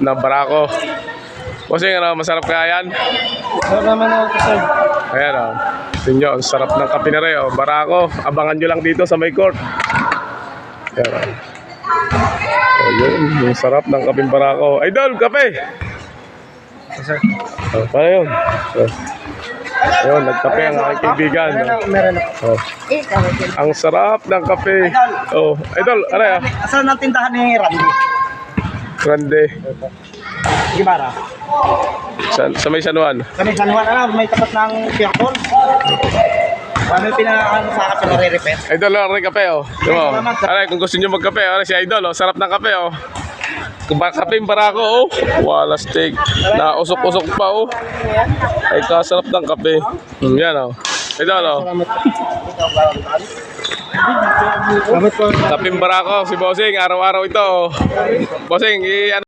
na barako. Bossing, ano, masarap kaya yan? Sarap naman ako sir. Ayan o. Tingnan nyo, ang sarap ng kape na rin. Oh. Barako, abangan nyo lang dito sa may court. Ayan o. Oh, yun, yung sarap ng kapeng barako. Idol, kape! Sir. Oh, paano yun? Oh. Ayun, nagkape ang aking kaibigan. Meron ako. Oh. Ang sarap ng kape. Oh, idol, ano yan? Asan ang tindahan ni Randy? Grande. Gibara. Sa, sa may San Juan. Kami San Juan, ano, may tapat ng Pierpol. Paano yung pinakaano sa akin sa nare-repair? Idol, ano kape, oh. Diba? Ano, kung gusto nyo magkape, ano, si Idol, oh. Sarap ng kape, oh. Kape yung barako, oh. Wala steak. Nausok-usok pa, oh. Ay, kasarap ng kape. Hmm, yan, oh. Idol, oh. Salamat. Salamat po. Kaping barako, si Bossing, araw-araw ito. Bossing, i-